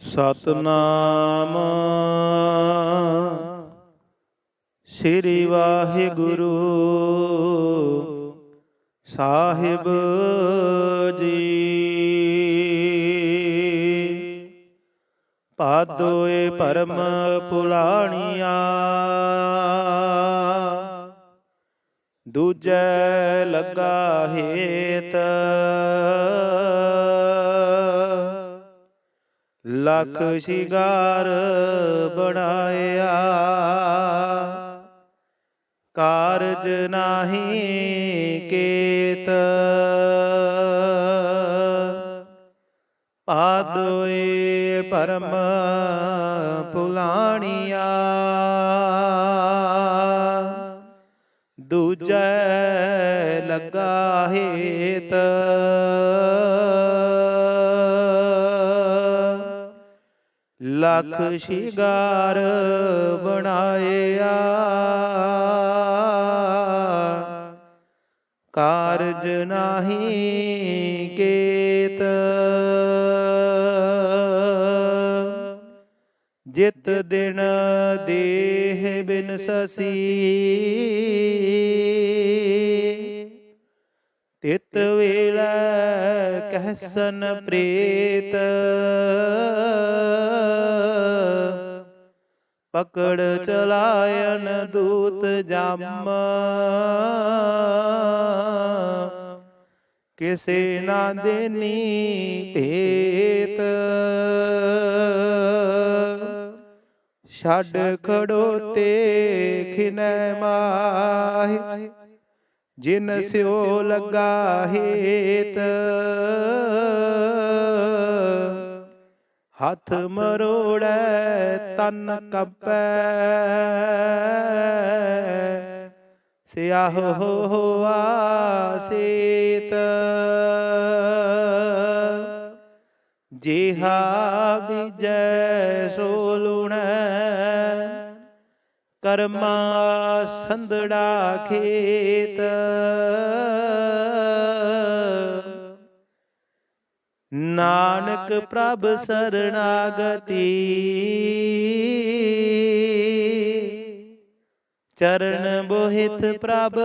ਸਤਨਾਮ। ਸ੍ਰੀ ਵਾਹਿਗੁਰੂ ਸਾਹਿਬ ਜੀ। ਪਾਦੋਏ ਪਰਮ ਪੁਲਾਣੀਆਂ ਦੂਜੈ ਲੱਗਾ ਹੇਤ। ਲਖ ਸ਼ਿਗਾਰ ਬਣਾਇਆ। ਕਾਰਜ ਨਾਹੀ ਕੇਤ। ਪਾਦੋਏ ਪਰਮ ਪੁਲਾਣੀਆਂ। ਦੂਜੈ ਲੱਗਾ ਹੇਤ। ਲਖ ਸ਼ਿਗਾਰ ਬਣਾਇਆ। ਕਾਰਜ ਨਾਹੀ ਕੇਤ। ਜਿਤ ਦਿਨ ਦੇਹ ਬਿਨ ਸਸੀ। ਤਿਤ ਵੇਲੇ ਕਹਿਸਨ ਪ੍ਰੇਤ। ਪਕੜ ਚਲਾਇਨ ਦੂਤ ਜਮ। ਕਿਸੇ ਨਾ ਦੇਨੀ ਭੇਤ। ਛੱਡ ਖੜੋਤੇ ਖਿਨੈ ਮਾਹਿ। ਜਿਨ ਸਿਓ ਲੱਗਾ ਹੇਤ ਹੱਥ ਮਰੋੜੈ ਤਨ ਕੱਪੈ। ਸਿਆਹ ਹੋਆ ਸੇਤ। ਜਿਹਾ ਬੀਜੈ ਸੋ ਲੁਣੈ। ਕਰਮਾ ਸੰਧੜਾ ਖੇਤ। ਨਾਨਕ ਪ੍ਰਭ ਸਰਣਾਗਤੀ। ਚਰਨ ਬੋਹਿਤ ਪ੍ਰਭ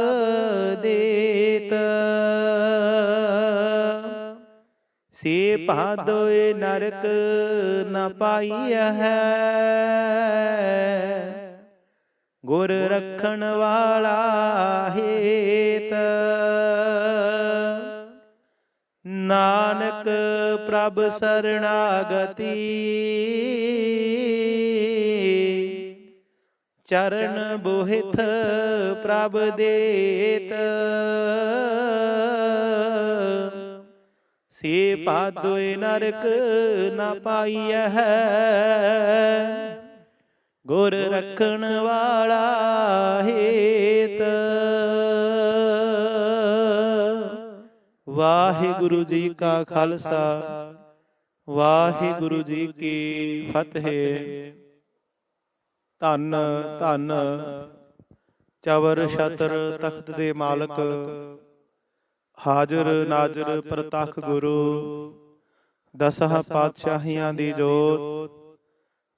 ਦੇਤ। ਸੇ ਪਾਦੋਏ ਨਰਕ ਨ ਪਾਈਐ ਹੈ। ਗੁਰ ਰੱਖਣ ਵਾਲਾ ਹੇਤ। ਨਾਨਕ ਪ੍ਰਭ ਸਰਣਾਗਤੀ। ਚਰਨ ਬੋਹਿਤ ਪ੍ਰਭ ਦੇਤ। ਸੇ ਪਾਦੋਏ ਨਰਕ ਨ ਪਾਈਐ ਹੈ ਗੁਰ ਰੱਖਣ ਵਾਲਾ ਹੇਤ। ਵਾਹਿਗੁਰੂ ਜੀ ਕਾ ਖਾਲਸਾ ਵਾਹਿਗੁਰੂ ਜੀ ਕੀ ਫਤਿਹ। ਧੰਨ ਧੰਨ ਚਵਰ ਛਤਰ ਤਖਤ ਦੇ ਮਾਲਕ ਹਾਜ਼ਰ ਨਾਜ਼ਰ ਪ੍ਰਤੱਖ ਗੁਰੂ ਦਸਾਂ ਪਾਤਸ਼ਾਹੀਆਂ ਦੀ ਜੋਤ।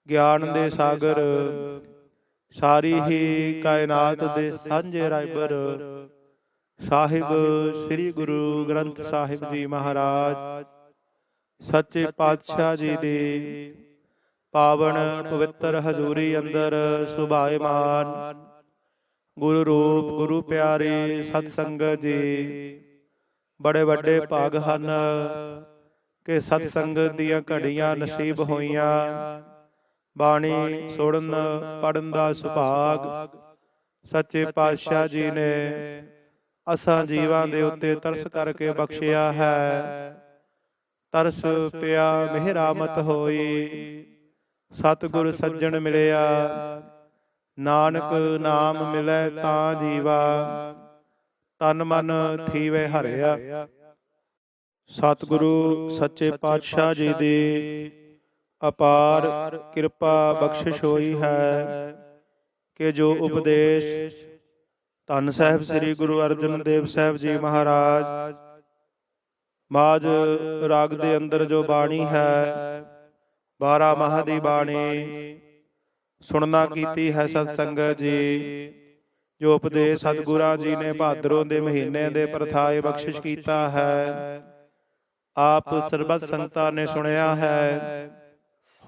ਗਿਆਨ ਦੇ ਸਾਗਰ ਸਾਰੀ ਹੀ ਕਾਇਨਾਤ ਦੇ ਸਾਂਝੇ ਰਾਇਬਰ ਸਾਹਿਬ ਸ੍ਰੀ ਗੁਰੂ ਗ੍ਰੰਥ ਸਾਹਿਬ ਜੀ ਮਹਾਰਾਜ ਸੱਚੇ ਪਾਤਸ਼ਾਹ ਜੀ ਦੀ ਪਾਵਨ ਪਵਿੱਤਰ ਹਜ਼ੂਰੀ ਅੰਦਰ ਸੁਭਾਏਮਾਨ ਗੁਰੂ ਰੂਪ ਗੁਰੂ ਪਿਆਰੇ ਸਤ ਸੰਗਤ ਜੀ। ਬੜੇ ਵੱਡੇ ਭਾਗ ਹਨ ਕਿ ਸਤ ਸੰਗਤ ਦੀਆਂ ਘੜੀਆਂ ਨਸੀਬ ਹੋਈਆਂ। ਬਾਣੀ ਸੁਣਨ ਪੜਨ ਦਾ ਸੁਭਾਗ। ਸੱਚੇ ਪਾਤਸ਼ਾਹ ਜੀ ਨੇ ਅਸਾਂ ਜੀਵਾਂ ਦੇ ਉੱਤੇ ਤਰਸ ਕਰਕੇ ਬਖਸ਼ਿਆ ਹੈ। ਤਰਸ ਪਿਆ ਮਿਹਰਾਮਤ ਹੋਈ। ਸਤਿਗੁਰ ਸੱਜਣ ਮਿਲਿਆ। ਨਾਨਕ ਨਾਮ ਮਿਲੇ ਤਾਂ ਜੀਵਾ। ਤਨ ਮਨ ਥੀਵੇ ਹਰਿਆ। ਸਤਿਗੁਰੂ ਸੱਚੇ ਪਾਤਸ਼ਾਹ ਜੀ ਦੀ ਅਪਾਰ ਕਿਰਪਾ ਬਖਸ਼ਿਸ਼ ਹੋਈ ਹੈ ਕਿ ਜੋ ਉਪਦੇਸ਼ ਧੰਨ ਸਾਹਿਬ ਸ੍ਰੀ ਗੁਰੂ ਅਰਜਨ ਦੇਵ ਸਾਹਿਬ ਜੀ ਮਹਾਰਾਜ। ਮਾਜ ਰਾਗ ਦੇ ਅੰਦਰ ਜੋ ਬਾਣੀ ਹੈ ਬਾਰਾ ਮਾਹ ਦੀ ਬਾਣੀ। ਸੁਣਨਾ ਕੀਤੀ ਹੈ ਸਤ ਸੰਗਤ ਜੀ। ਜੋ। ਉਪਦੇਸ਼ ਸਤਿਗੁਰਾਂ ਜੀ ਨੇ ਭਾਦਰੋਂ ਦੇ ਮਹੀਨੇ ਦੇ ਪ੍ਰਥਾਏ ਬਖਸ਼ਿਸ਼ ਕੀਤਾ ਹੈ। ਆਪ ਸਰਬਤ ਸੰਗਤਾਂ ਨੇ ਸੁਣਿਆ ਹੈ।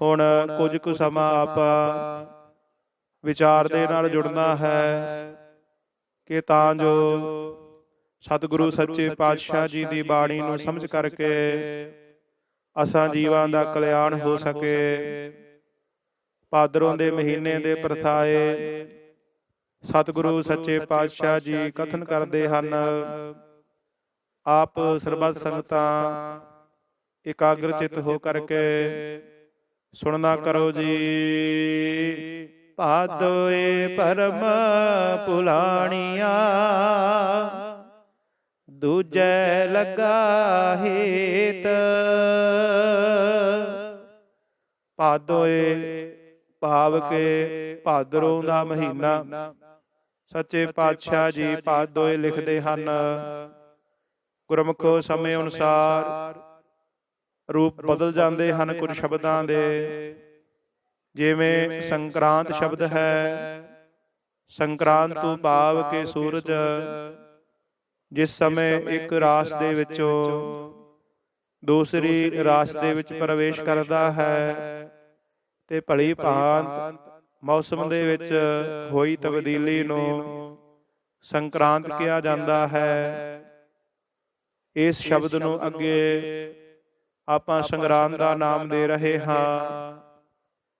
ਹੁਣ ਕੁਝ ਕੁ ਸਮਾਂ ਆਪਾਂ ਵਿਚਾਰ ਦੇ ਨਾਲ ਜੁੜਨਾ ਹੈ। ਕਿ ਤਾਂ ਜੋ ਸਤਿਗੁਰੂ ਸੱਚੇ ਪਾਤਸ਼ਾਹ ਜੀ ਦੀ ਬਾਣੀ ਨੂੰ ਸਮਝ ਕਰਕੇ ਅਸਾਂ ਜੀਵਾਂ ਦਾ ਕਲਿਆਣ ਹੋ ਸਕੇ। ਭਾਦਰੋਂ ਦੇ ਮਹੀਨੇ ਦੇ ਪ੍ਰਥਾਏ ਸਤਿਗੁਰੂ ਸੱਚੇ ਪਾਤਸ਼ਾਹ ਜੀ ਕਥਨ ਕਰਦੇ ਹਨ। ਆਪ ਸਰਬੱਤ ਸੰਗਤਾਂ ਇਕਾਗਰ ਚਿਤ ਹੋ ਕਰਕੇ ਸੁਣਨਾ ਕਰੋ ਜੀ। ਭਾਦੋਏ ਪਰਮ ਪੁਲਾਣੀਆਂ। ਦੂਜੈ ਲਗਾ ਹੇਤ। ਭਾਦੋਏ ਭਾਵ ਕੇ ਭਾਦਰੋਂ ਦਾ ਮਹੀਨਾ। ਸੱਚੇ ਪਾਤਸ਼ਾਹ ਜੀ ਭਾਦੋਏ ਲਿਖਦੇ ਹਨ। ਗੁਰਮੁਖੋ ਸਮੇਂ ਅਨੁਸਾਰ ਰੂਪ ਬਦਲ ਜਾਂਦੇ ਹਨ ਕੁਝ ਸ਼ਬਦਾਂ ਦੇ। ਜਿਵੇਂ ਸੰਕਰਾਂਤ ਸ਼ਬਦ ਹੈ। ਸੰਕਰਾਂਤ ਤੋਂ ਭਾਵ ਕੇ ਸੂਰਜ। ਜਿਸ ਸਮੇਂ ਇੱਕ ਰਾਸ ਦੇ ਵਿੱਚੋਂ ਦੂਸਰੀ ਰਾਸ ਦੇ ਵਿੱਚ ਪ੍ਰਵੇਸ਼ ਕਰਦਾ ਹੈ। ਤੇ ਭਲੀ ਭਾਂਤ ਮੌਸਮ ਦੇ ਵਿੱਚ ਹੋਈ ਤਬਦੀਲੀ ਨੂੰ ਸੰਕਰਾਂਤ ਕਿਹਾ ਜਾਂਦਾ ਹੈ। ਇਸ ਸ਼ਬਦ ਨੂੰ ਅੱਗੇ ਆਪਾਂ ਸੰਗਰਾਂਦ ਦਾ ਨਾਮ ਦੇ ਰਹੇ ਹਾਂ।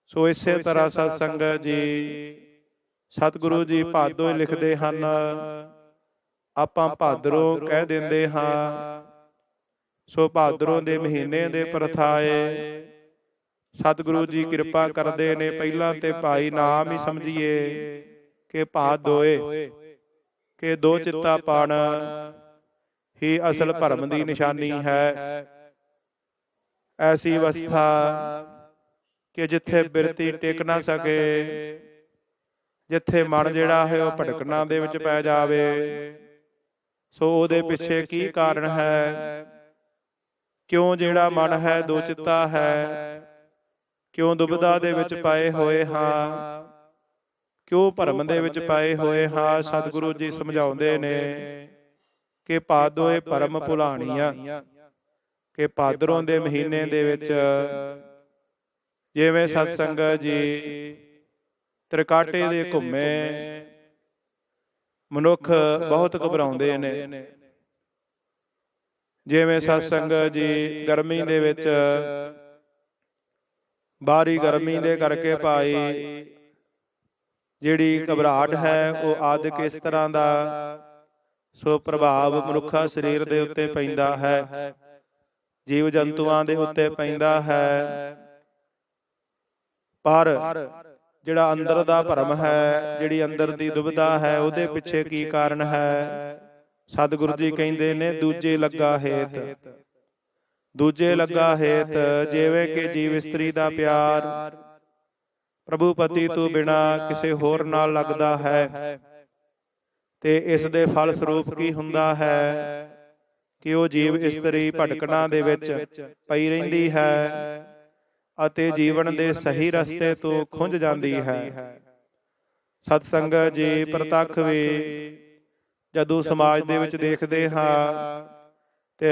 ਸੋ ਇਸੇ ਤਰ੍ਹਾਂ ਸਤ ਸੰਗਤ ਜੀ ਸਤਿਗੁਰੂ ਜੀ ਭਾਦੋ ਲਿਖਦੇ ਹਨ। ਆਪਾਂ ਭਾਦਰੋਂ ਕਹਿ ਦਿੰਦੇ ਹਾਂ। ਸੋ ਭਾਦਰੋਂ ਦੇ ਮਹੀਨੇ ਦੇ ਪ੍ਰਥਾਏ ਸਤਿਗੁਰੂ ਜੀ ਕਿਰਪਾ ਕਰਦੇ ਨੇ ਪਹਿਲਾਂ ਤੇ ਭਾਈ ਨਾਮ ਹੀ ਸਮਝੀਏ ਕਿ ਭਾਦੋਏ ਕਿ ਦੋ ਚਿੱਤਾ ਪਣ ਹੀ ਅਸਲ ਭਰਮ ਦੀ ਨਿਸ਼ਾਨੀ ਹੈ। ਐਸੀ ਅਵਸਥਾ ਕਿ ਜਿੱਥੇ ਬਿਰਤੀ ਟਿਕ ਨਾ ਸਕੇ ਜਿੱਥੇ ਮਨ ਜਿਹੜਾ ਹੈ ਉਹ ਭਟਕਣਾ ਦੇ ਵਿੱਚ ਪੈ ਜਾਵੇ। ਸੋ ਉਹਦੇ ਪਿੱਛੇ ਕੀ ਕਾਰਨ ਹੈ? ਕਿਉਂ ਜਿਹੜਾ ਮਨ ਹੈ ਦੋ ਚਿੱਤਾ ਹੈ? ਕਿਉਂ ਦੁਬਿਧਾ ਦੇ ਵਿੱਚ ਪਾਏ ਹੋਏ ਹਾਂ? ਕਿਉਂ ਭਰਮ ਦੇ ਵਿੱਚ ਪਾਏ ਹੋਏ ਹਾਂ? ਸਤਿਗੁਰੂ ਜੀ ਸਮਝਾਉਂਦੇ ਨੇ ਕਿ ਪਾਦੋਏ ਭਰਮ ਭੁਲਾਣੀਆਂ ਕਿ ਪਾਦਰੋਂ ਦੇ ਮਹੀਨੇ ਦੇ ਵਿੱਚ ਜਿਵੇਂ ਸਤ ਸੰਗਤ ਜੀ ਤ੍ਰਿਕਾਟੇ ਦੇ ਘੁੰਮੇ ਮਨੁੱਖ ਬਹੁਤ ਘਬਰਾਉਂਦੇ ਨੇ। ਜਿਵੇਂ ਸਤ ਸੰਗਤ ਜੀ ਗਰਮੀ ਦੇ ਵਿੱਚ ਬਾਹਰੀ ਗਰਮੀ ਦੇ ਕਰਕੇ ਭਾਈ ਜਿਹੜੀ ਘਬਰਾਹਟ ਹੈ ਉਹ ਆਦਿਕ ਇਸ ਤਰ੍ਹਾਂ ਦਾ ਸੋ ਪ੍ਰਭਾਵ ਮਨੁੱਖਾ ਸਰੀਰ ਦੇ ਉੱਤੇ ਪੈਂਦਾ ਹੈ। ਜੀਵ ਜੰਤੂਆਂ ਦੇ ਉੱਤੇ ਪੈਂਦਾ ਹੈ। ਪਰ ਜਿਹੜਾ ਅੰਦਰ ਦਾ ਭਰਮ ਹੈ ਜਿਹੜੀ ਅੰਦਰ ਦੀ ਦੁਬਿਧਾ ਹੈ ਉਹਦੇ ਪਿੱਛੇ ਕੀ ਕਾਰਨ ਹੈ? ਸਤਿਗੁਰੂ ਜੀ ਕਹਿੰਦੇ ਨੇ ਦੂਜੇ ਲੱਗਾ ਹੇਤ। ਦੂਜੇ ਲੱਗਾ ਹੇਤ ਜਿਵੇਂ ਕਿ ਜੀਵ ਇਸਤਰੀ ਦਾ ਪਿਆਰ। ਪ੍ਰਭੂ ਪਤੀ ਤੋਂ ਬਿਨਾ ਕਿਸੇ ਹੋਰ ਨਾਲ ਲੱਗਦਾ ਹੈ। ਤੇ ਇਸ ਦੇ ਫਲ ਸਰੂਪ ਕੀ ਹੁੰਦਾ ਹੈ? ਕਿ ਉਹ ਜੀਵ ਇਸਤਰੀ ਭਟਕਣਾ ਦੇ ਵਿੱਚ ਪਈ ਰਹਿੰਦੀ ਹੈ ਅਤੇ ਜੀਵਨ ਦੇ ਸਹੀ ਰਸਤੇ ਤੋਂ ਖੁੰਝ ਜਾਂਦੀ ਹੈ। ਸਤ ਸੰਗਤ ਜੀ ਪ੍ਰਤੱਖ ਵੀ ਜਦੋਂ ਸਮਾਜ ਦੇ ਵਿੱਚ ਦੇਖਦੇ ਹਾਂ ਤੇ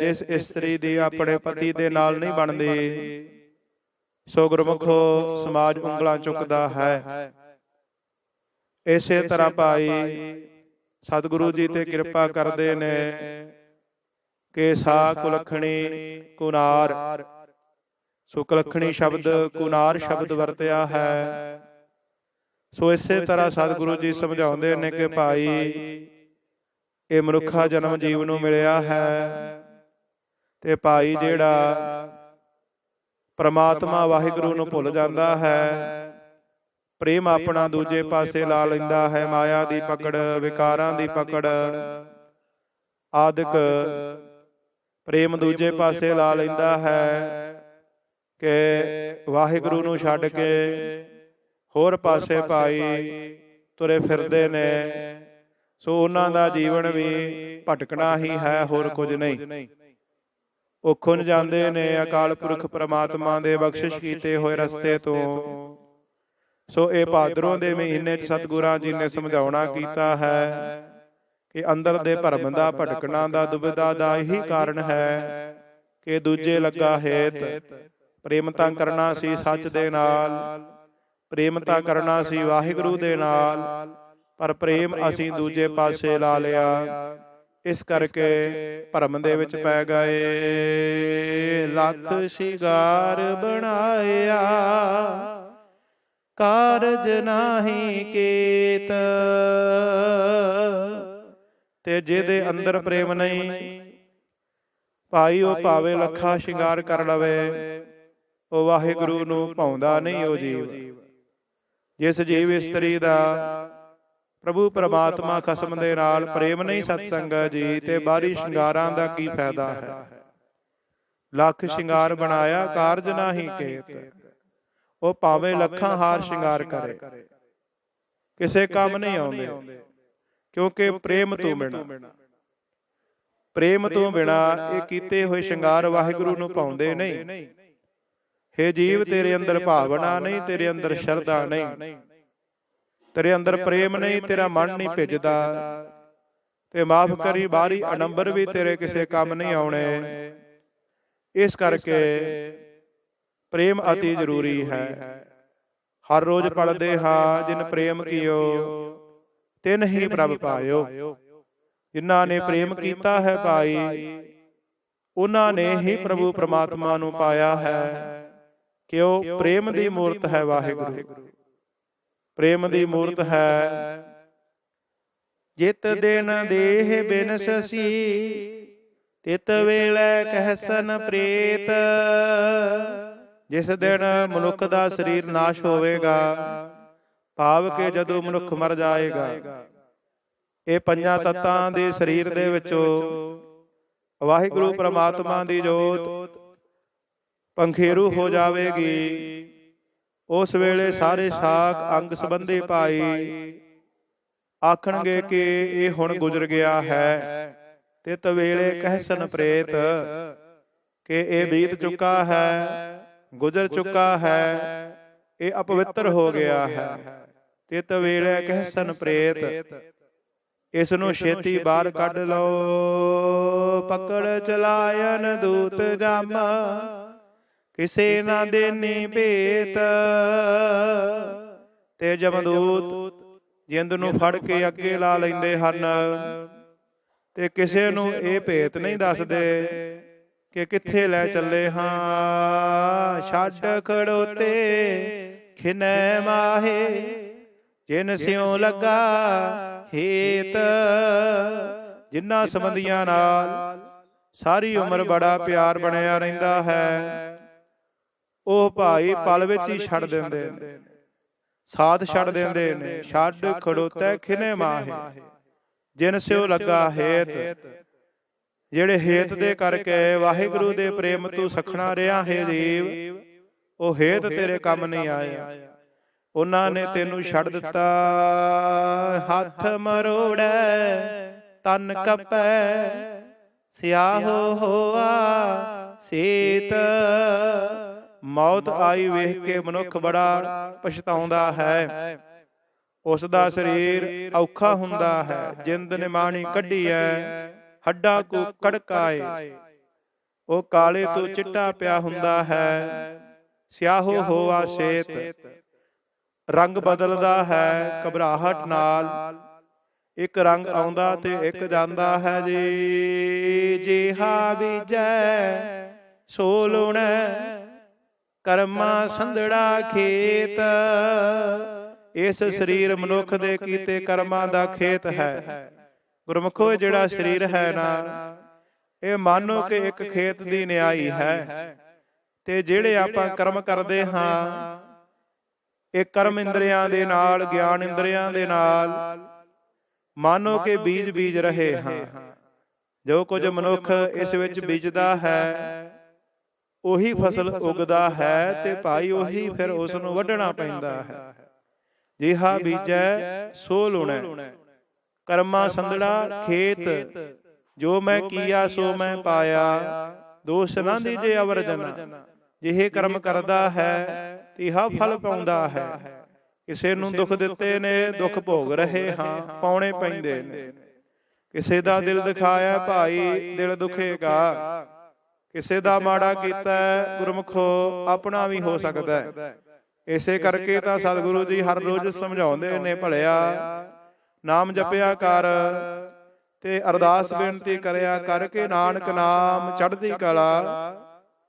ਜਿਸ ਇਸਤਰੀ ਦੀ ਆਪਣੇ ਪਤੀ ਦੇ ਨਾਲ ਨਹੀਂ ਬਣਦੀ ਸੋ ਗੁਰਮੁਖੋ ਸਮਾਜ ਉਂਗਲਾਂ ਚੁੱਕਦਾ ਹੈ। ਇਸੇ ਤਰ੍ਹਾਂ ਭਾਈ ਸਤਿਗੁਰੂ ਜੀ ਤੇ ਕਿਰਪਾ ਕਰਦੇ ਨੇ। ਕਿ ਸਾ ਕੁਲਖਣੀ ਕੁਨਾਰ। ਸੋ ਕੁਲਖਣੀ ਸ਼ਬਦ ਕੁਨਾਰ ਸ਼ਬਦ ਵਰਤਿਆ ਹੈ। ਸੋ ਇਸੇ ਤਰ੍ਹਾਂ ਸਤਿਗੁਰੂ ਜੀ ਸਮਝਾਉਂਦੇ ਨੇ ਕਿ ਭਾਈ, ਇਹ ਮਨੁੱਖਾ ਜਨਮ ਜੀਵ ਨੂੰ ਮਿਲਿਆ ਹੈ ਤੇ ਭਾਈ ਜਿਹੜਾ ਪ੍ਰਮਾਤਮਾ ਵਾਹਿਗੁਰੂ ਨੂੰ ਭੁੱਲ ਜਾਂਦਾ ਹੈ, ਪ੍ਰੇਮ ਆਪਣਾ ਦੂਜੇ ਪਾਸੇ ਲਾ ਲੈਂਦਾ ਹੈ, ਮਾਇਆ ਦੀ ਪਕੜ, ਵਿਕਾਰਾਂ ਦੀ ਪਕੜ, ਆਦਿਕ ਪ੍ਰੇਮ ਦੂਜੇ ਪਾਸੇ ਲਾ ਲੈਂਦਾ ਹੈ ਕਿ ਵਾਹਿਗੁਰੂ ਨੂੰ ਛੱਡ ਕੇ ਹੋਰ ਪਾਸੇ ਭਾਈ ਤੁਰੇ ਫਿਰਦੇ ਨੇ। ਸੋ ਉਹਨਾਂ ਦਾ ਜੀਵਨ ਵੀ ਭਟਕਣਾ ਹੀ ਹੈ ਹੋਰ ਕੁਝ ਨਹੀਂ। ਉਖੁਨ ਜਾਂਦੇ ਨੇ ਅਕਾਲ ਪੁਰਖ ਪ੍ਰਮਾਤਮਾ ਦੇ ਬਖਸ਼ਿਸ਼ ਕੀਤੇ ਹੋਏ ਰਸਤੇ ਤੋਂ। ਸੋ ਇਹ ਭਾਦਰੋਂ ਦੇ ਮਹੀਨੇ 'ਚ ਸਤਿਗੁਰਾਂ ਜੀ ਨੇ ਸਮਝਾਉਣਾ ਕੀਤਾ ਹੈ। ਕਿ ਅੰਦਰ ਦੇ ਭਰਮ ਦਾ ਭਟਕਣਾ ਦਾ ਦੁਬਿਧਾ ਦਾ ਇਹੀ ਕਾਰਨ ਹੈ ਕਿ ਦੂਜੇ ਲੱਗਾ ਹੇਤ। ਪ੍ਰੇਮਤਾ ਕਰਨਾ ਸੀ ਸੱਚ ਦੇ ਨਾਲ। ਪ੍ਰੇਮਤਾ ਕਰਨਾ ਸੀ ਵਾਹਿਗੁਰੂ ਦੇ ਨਾਲ। ਪਰ ਪ੍ਰੇਮ ਅਸੀਂ ਦੂਜੇ ਪਾਸੇ ਲਾ ਲਿਆ। ਇਸ ਕਰਕੇ ਭਰਮ ਦੇ ਵਿੱਚ ਪੈ ਗਏ। ਲੱਖ ਸ਼ਿਗਾਰ ਬਣਾਇਆ। ਕਾਰਜ ਨਾਹੀ ਕੀਤ। ਤੇ ਜਿਹਦੇ ਅੰਦਰ ਪ੍ਰੇਮ ਨਹੀਂ ਭਾਈ ਉਹ ਭਾਵੇਂ ਲੱਖਾਂ ਸ਼ਿੰਗਾਰ ਕਰ ਲਵੇ ਉਹ ਵਾਹਿਗੁਰੂ ਨੂੰ ਭਾਉਂਦਾ ਨਹੀਂ ਉਹ ਜੀਵ। ਜਿਸ ਜੀਵ ਇਸਤਰੀ ਦਾ ਪ੍ਰਭੂ ਪ੍ਰਮਾਤਮਾ ਖਸਮ ਦੇ ਨਾਲ ਪ੍ਰੇਮ ਨਹੀਂ ਸਤਸੰਗ ਜੀ ਤੇ ਬਾਰੀ ਸ਼ਿੰਗਾਰਾਂ ਦਾ ਕੀ ਫਾਇਦਾ ਹੈ? ਲੱਖ ਸ਼ਿੰਗਾਰ ਬਣਾਇਆ ਕਾਰਜ ਨਾਹੀ ਕੇਤ। ਉਹ ਭਾਵੇਂ ਲੱਖਾਂ ਹਾਰ ਸ਼ਿੰਗਾਰ ਕਰੇ। ਕਿਸੇ ਕੰਮ ਨਹੀਂ ਆਉਂਦੇ। ਕਿਉਂਕਿ ਪ੍ਰੇਮ ਤੋਂ ਬਿਨਾ। ਪ੍ਰੇਮ ਤੋਂ ਬਿਨਾ ਇਹ ਕੀਤੇ ਹੋਏ ਸ਼ਿੰਗਾਰ ਵਾਹਿਗੁਰੂ ਨੂੰ ਪਾਉਂਦੇ ਨਹੀਂ। ਹੇ ਜੀਵ ਤੇਰੇ ਅੰਦਰ ਭਾਵਨਾ ਨਹੀਂ ਤੇਰੇ ਅੰਦਰ ਸ਼ਰਧਾ ਨਹੀਂ। ਤੇਰੇ ਅੰਦਰ ਪ੍ਰੇਮ ਨਹੀਂ ਤੇਰਾ ਮਨ ਨਹੀਂ ਭਿੱਜਦਾ। ਤੇ ਮਾਫ ਕਰੀ ਬਾਰੀ ਅਨੰਬਰ ਵੀ ਤੇਰੇ ਕਿਸੇ ਕੰਮ ਨਹੀਂ ਆਉਣੇ। ਇਸ ਕਰਕੇ ਪ੍ਰੇਮ ਅਤੀ ਜ਼ਰੂਰੀ ਹੈ। ਹਰ ਰੋਜ਼ ਪੜਦੇ ਹਾਂ ਜਿਨ ਪ੍ਰੇਮ ਕੀਓ। ਤਿਨ ਹੀ ਪ੍ਰਭ ਪਾਇਓ। ਜਿਨ੍ਹਾਂ ਨੇ ਪ੍ਰੇਮ ਕੀਤਾ ਹੈ ਭਾਈ ਉਹਨਾਂ ਨੇ ਹੀ ਪ੍ਰਭੂ ਪ੍ਰਮਾਤਮਾ ਨੂੰ ਪਾਇਆ ਹੈ। ਕਿ ਉਹ ਪ੍ਰੇਮ ਦੀ ਮੂਰਤ ਹੈ ਵਾਹਿਗੁਰੂ। ਪ੍ਰੇਮ ਦੀ ਮੂਰਤ ਹੈ। ਜਿਤ ਦਿਨ ਦੇਹ ਬਿਨਸਸੀ ਤਿਤ ਵੇਲੇ ਕਹਿਸਨ ਪ੍ਰੇਤ। ਜਿਸ ਦਿਨ ਮਨੁੱਖ ਦਾ ਸਰੀਰ ਨਾਸ਼ ਹੋਵੇਗਾ ਭਾਵ ਕਿ ਜਦੋਂ ਮਨੁੱਖ ਮਰ ਜਾਏਗਾ ਇਹ ਪੰਜਾਂ ਤੱਤਾਂ ਦੇ ਸਰੀਰ ਦੇ ਵਿੱਚੋਂ ਵਾਹਿਗੁਰੂ ਪ੍ਰਮਾਤਮਾ ਦੀ ਜੋਤ ਪੰਖੇਰੂ ਹੋ ਜਾਵੇਗੀ। ਉਸ ਵੇਲੇ ਸਾਰੇ ਸਾਖ ਅੰਗ ਸੰਬੰਧੀ ਭਾਈ ਆਖਣਗੇ ਕਿ ਇਹ ਹੁਣ ਗੁਜ਼ਰ ਗਿਆ ਹੈ। ਤੇ ਤਵੇਲੇ ਕਹਿਸਨ ਪ੍ਰੇਤ ਕਿ ਇਹ ਬੀਤ ਚੁੱਕਾ ਹੈ ਗੁਜ਼ਰ ਚੁੱਕਾ ਹੈ। ਇਹ ਅਪਵਿੱਤਰ ਹੋ ਗਿਆ ਹੈ। ਤੇ ਤਵੇਲੇ ਕਹਿਸਨ ਪ੍ਰੇਤ ਇਸ ਨੂੰ ਛੇਤੀ ਬਾਹਰ ਕੱਢ ਲਓ। ਪਕੜ ਚਲਾਇਨ ਦੂਤ ਜਮ। ਕਿਸੇ ਨਾ ਦੇਨੀ ਭੇਤ। ਤੇ ਜਮਦੂਤ ਜਿੰਦ ਨੂੰ ਫੜ ਕੇ ਅੱਗੇ ਲਾ ਲੈਂਦੇ ਹਨ। ਤੇ ਕਿਸੇ ਨੂੰ ਇਹ ਭੇਤ ਨਹੀਂ ਦੱਸਦੇ ਕਿ ਕਿੱਥੇ ਲੈ ਚੱਲੇ ਹਾਂ। ਛੱਡ ਖੜੋਤੇ। ਖਿਨੈ ਮਾਹੇ ਜਿਨ ਸਿਉ ਲੱਗਾ ਹੇਤ ਜਿਨ੍ਹਾਂ ਸੰਬੰਧੀਆਂ ਨਾਲ ਸਾਰੀ ਉਮਰ ਬੜਾ ਪਿਆਰ ਬਣਿਆ ਰਹਿੰਦਾ ਹੈ। ਉਹ ਭਾਈ ਪਲ ਵਿੱਚ ਹੀ ਛੱਡ ਦਿੰਦੇ ਨੇ। ਸਾਥ ਛੱਡ ਦਿੰਦੇ ਨੇ। ਛੱਡ ਖੜੋਤੇ ਖਿਨੇ ਮਾਹੇ। ਜਿਨ ਸਿਉ ਲੱਗਾ ਹੇਤ ਜਿਹੜੇ ਹੇਤ ਦੇ ਕਰਕੇ ਵਾਹਿਗੁਰੂ ਦੇ ਪ੍ਰੇਮ ਤੋਂ ਸਖਣਾ ਰਿਹਾ ਹੈ ਜੀਵ। ਉਹ ਹੇਤ ਤੇਰੇ ਕੰਮ ਨਹੀਂ ਆਇਆ ਉਹਨਾਂ ਨੇ ਤੈਨੂੰ ਛੱਡ ਦਿੱਤਾ। ਹੱਥ ਮਰੋੜੈ ਤਨ ਕਪੈ ਸਿਆਹੋ ਹੋਆ ਸੀਤ। ਮੌਤ ਆਈ ਵੇਖ ਕੇ ਮਨੁੱਖ ਬੜਾ ਪਛਤਾਉਂਦਾ ਹੈ। ਉਸ ਦਾ ਸਰੀਰ ਔਖਾ ਹੁੰਦਾ ਹੈ। ਜਿੰਦ ਨਿਮਾਣੀ ਕੱਢੀ ਐ ਹੱਡਾਂ ਕੋ ਕੜਕਾਏ। ਉਹ ਕਾਲੇ ਤੋਂ ਚਿੱਟਾ ਪਿਆ ਹੁੰਦਾ ਹੈ। ਸਿਆਹੋ ਹੋਵਾ ਸੇਤ। ਰੰਗ ਬਦਲਦਾ ਹੈ ਘਬਰਾਹਟ ਨਾਲ। ਇੱਕ ਰੰਗ ਆਉਂਦਾ ਤੇ ਇੱਕ ਜਾਂਦਾ ਹੈ ਜੀ। ਜਿਹਾ ਬੀਜੈ ਸੋ ਲੁਣੈ ਕਰਮਾ ਸੰਧੜਾ ਖੇਤ। ਇਸ ਸਰੀਰ ਮਨੁੱਖ ਦੇ ਕੀਤੇ ਕਰਮਾਂ ਦਾ ਖੇਤ ਹੈ। ਗੁਰਮੁਖੋ ਜਿਹੜਾ ਸਰੀਰ ਹੈ ਨਾ ਇਹ ਮੰਨੋ ਕਿ ਇੱਕ ਖੇਤ ਦੀ ਨਿਆਈ ਹੈ। ਤੇ ਜਿਹੜੇ ਆਪਾਂ ਕਰਮ ਕਰਦੇ ਹਾਂ ਇਹ ਕਰਮ ਇੰਦਰੀਆਂ ਦੇ ਨਾਲ ਗਿਆਨ ਇੰਦਰੀਆਂ ਦੇ ਨਾਲ ਮਾਨੋ ਕਿ ਬੀਜ ਬੀਜ ਰਹੇ ਹਾਂ। ਜੋ ਕੁਝ ਮਨੁੱਖ ਇਸ ਵਿੱਚ ਬੀਜਦਾ ਹੈ ਉਹੀ ਫਸਲ ਉਗਦਾ ਹੈ ਤੇ ਭਾਈ ਉਹੀ ਫਿਰ ਉਸ ਨੂੰ ਵੱਢਣਾ ਪੈਂਦਾ ਹੈ। ਜਿਹਾ ਬੀਜੈ ਸੋ ਲੁਣੈ। ਕਰਮਾ ਸੰਧੜਾ ਖੇਤ। ਜੋ ਮੈਂ ਕੀਆ ਸੋ ਮੈਂ ਪਾਇਆ। ਦੋਸ਼ ਨਾ ਦੀਜੇ ਅਵਰ ਜਨਾ ਜਿਹੇ ਕਰਮ ਕਰਦਾ ਹੈ ਤਿਹਾ ਫਲ ਪਾਉਂਦਾ ਹੈ। ਕਿਸੇ ਨੂੰ ਦੁੱਖ ਦਿੱਤੇ ਨੇ ਦੁੱਖ ਭੋਗ ਰਹੇ ਹਾਂ ਪਾਉਣੇ ਪੈਂਦੇ ਨੇ। ਕਿਸੇ ਦਾ ਦਿਲ ਦਿਖਾਇਆ ਭਾਈ ਦਿਲ ਦੁਖੇਗਾ। ਕਿਸੇ ਦਾ ਮਾੜਾ ਕੀਤਾ ਗੁਰਮੁਖੋ ਆਪਣਾ ਵੀ ਹੋ ਸਕਦਾ ਹੈ। ਇਸੇ ਕਰਕੇ ਤਾਂ ਸਤਿਗੁਰੂ ਜੀ ਹਰ ਰੋਜ਼ ਸਮਝਾਉਂਦੇ ਨੇ ਭਲਿਆ ਨਾਮ ਜਪਿਆ ਕਰ ਤੇ ਅਰਦਾਸ ਬੇਨਤੀ ਕਰਿਆ ਕਰਕੇ ਨਾਨਕ ਨਾਮ ਚੜ੍ਹਦੀ ਕਲਾ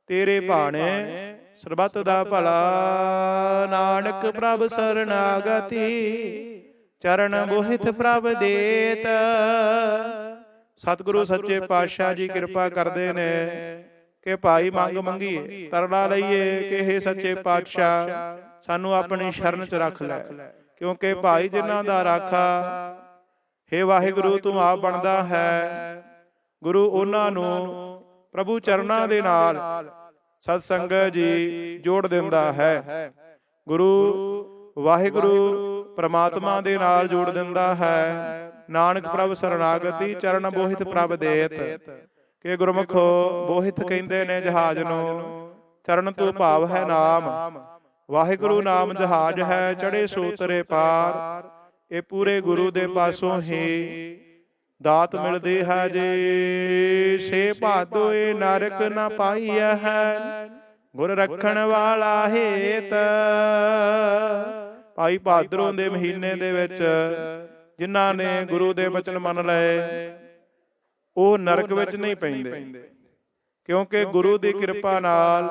ਤੇਰੇ ਭਾਣੇ ਸਰਬੱਤ ਦਾ ਭਲਾ ਨਾਨਕ ਪ੍ਰਭ ਸਰਨਾਗਤੀ ਚਰਨ ਮੋਹਿਤ ਪ੍ਰਭ ਦੇਤ। ਸਤਿਗੁਰੂ ਸੱਚੇ ਪਾਤਸ਼ਾਹ ਜੀ ਕਿਰਪਾ ਕਰਦੇ ਨੇ ਕਿ ਭਾਈ ਮੰਗ ਮੰਗੀਏ ਤਰਲਾ ਲਈਏ ਕਿ ਇਹ ਸੱਚੇ ਪਾਤਸ਼ਾਹ ਸਾਨੂੰ ਆਪਣੀ ਸ਼ਰਨ ਚ ਰੱਖ ਲੈ। ਕਿਉਂਕਿ ਭਾਈ ਜਿਨ੍ਹਾਂ ਦਾ ਰਾਖਾ ਹੇ ਵਾਹਿਗੁਰੂ ਤੂੰ ਆਪ ਬਣਦਾ ਹੈ। ਗੁਰੂ ਉਹਨਾਂ ਨੂੰ ਪ੍ਰਭੂ ਚਰਨਾਂ ਦੇ ਨਾਲ ਸਤ ਸੰਗਤ ਜੀ ਜੋੜ ਦਿੰਦਾ ਹੈ। ਗੁਰੂ ਵਾਹਿਗੁਰੂ ਪ੍ਰਮਾਤਮਾ ਦੇ ਨਾਲ ਜੋੜ ਦਿੰਦਾ ਹੈ। ਨਾਨਕ ਪ੍ਰਭ ਸਰਣਾਗਤੀ ਚਰਨ ਬੋਹਿਤ ਪ੍ਰਭ ਦੇਤ। ਕਿ ਗੁਰਮੁਖੋ ਬੋਹਿਤ ਕਹਿੰਦੇ ਨੇ ਜਹਾਜ਼ ਨੂੰ ਚਰਨ ਤੋਂ ਭਾਵ ਹੈ ਨਾਮ। ਵਾਹਿਗੁਰੂ ਨਾਮ ਜਹਾਜ਼ ਹੈ ਚੜੇ ਸੂਤਰੇ ਪਾਰ। ਇਹ ਪੂਰੇ ਗੁਰੂ ਦੇ ਪਾਸੋਂ ਹੀ ਦਾਤ ਮਿਲਦੀ ਹੈ ਜੀ। ਸੇ ਭਾਦੋਏ ਨਰਕ ਨਾ ਪਾਈਆ ਹੈ। ਗੁਰ ਰੱਖਣ ਵਾਲਾ ਹੇਤ। ਭਾਈ ਭਾਦਰੋਂ ਦੇ ਮਹੀਨੇ ਦੇ ਵਿੱਚ ਜਿਨ੍ਹਾਂ ਨੇ ਗੁਰੂ ਦੇ ਬਚਨ ਮੰਨ ਲਏ ਉਹ ਨਰਕ ਵਿੱਚ ਨਹੀਂ ਪੈਂਦੇ। ਕਿਉਂਕਿ ਗੁਰੂ ਦੀ ਕਿਰਪਾ ਨਾਲ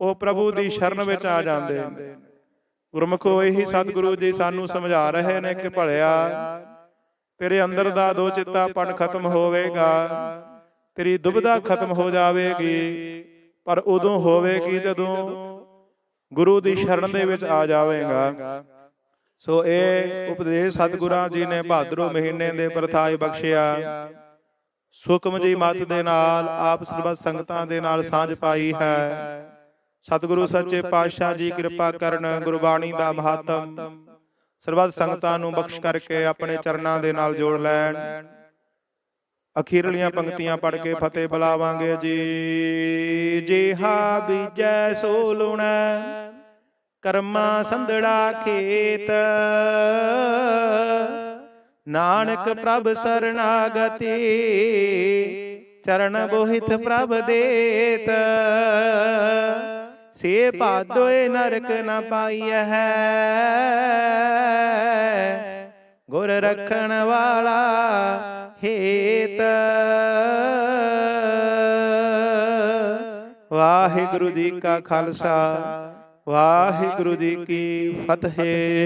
ਉਹ ਪ੍ਰਭੂ ਦੀ ਸ਼ਰਨ ਵਿੱਚ ਆ ਜਾਂਦੇ ਗੁਰਮੁਖੋ ਇਹੀ ਸਤਿਗੁਰੂ ਜੀ ਸਾਨੂੰ ਸਮਝਾ ਰਹੇ ਨੇ ਕਿ ਭਲਿਆ ਤੇਰੇ ਅੰਦਰ ਦਾ ਦੋ ਚਿੱਤਾ ਪਣ ਖਤਮ ਹੋਵੇਗਾ। ਤੇਰੀ ਦੁਬਿਧਾ ਖਤਮ ਹੋ ਜਾਵੇਗੀ। ਪਰ ਉਦੋਂ ਹੋਵੇਗੀ ਜਦੋਂ ਗੁਰੂ ਦੀ ਸ਼ਰਨ ਦੇ ਵਿੱਚ ਆ ਜਾਵੇਗਾ। ਸੋ ਇਹ ਉਪਦੇਸ਼ ਸਤਿਗੁਰਾਂ ਜੀ ਨੇ ਭਾਦਰੋਂ ਮਹੀਨੇ ਦੇ ਪ੍ਰਥਾਏ ਬਖਸ਼ਿਆ। ਸੁਖਮ ਜੀ ਮਤ ਦੇ ਨਾਲ ਆਪ ਸਰਬੱਤ ਸੰਗਤਾਂ ਦੇ ਨਾਲ ਸਾਂਝ ਪਾਈ ਹੈ। ਸਤਿਗੁਰੂ ਸੱਚੇ ਪਾਤਸ਼ਾਹ ਜੀ ਕਿਰਪਾ ਕਰਨ ਗੁਰਬਾਣੀ ਦਾ ਮਹੱਤਮ। ਸਰਬੱਤ ਸੰਗਤਾਂ ਨੂੰ ਬਖਸ਼ ਕਰਕੇ ਆਪਣੇ ਚਰਨਾਂ ਦੇ ਨਾਲ ਜੋੜ ਲੈਣ। ਅਖੀਰਲੀਆਂ ਪੰਕਤੀਆਂ ਪੜ੍ਹ ਕੇ ਫਤਿਹ ਬੁਲਾਵਾਂਗੇ ਜੀ। ਜਿਹਾ ਬੀਜੈ ਸੋ ਲੁਣਾ ਕਰਮਾ ਸੰਧੜਾ ਖੇਤ। ਨਾਨਕ ਪ੍ਰਭ ਸਰਣਾਗਤੀ ਚਰਨ ਬੋਹਿਤ ਪ੍ਰਭ ਦੇਤ। ਸੇ ਭਾਦੋਏ ਨਰਕ ਨ ਪਾਈਐ ਹੈ। ਗੁਰ ਰੱਖਣ ਵਾਲਾ ਹੇਤ। ਵਾਹਿਗੁਰੂ ਜੀ ਕਾ ਖਾਲਸਾ। ਵਾਹਿਗੁਰੂ ਜੀ ਕੀ ਫਤਿਹ।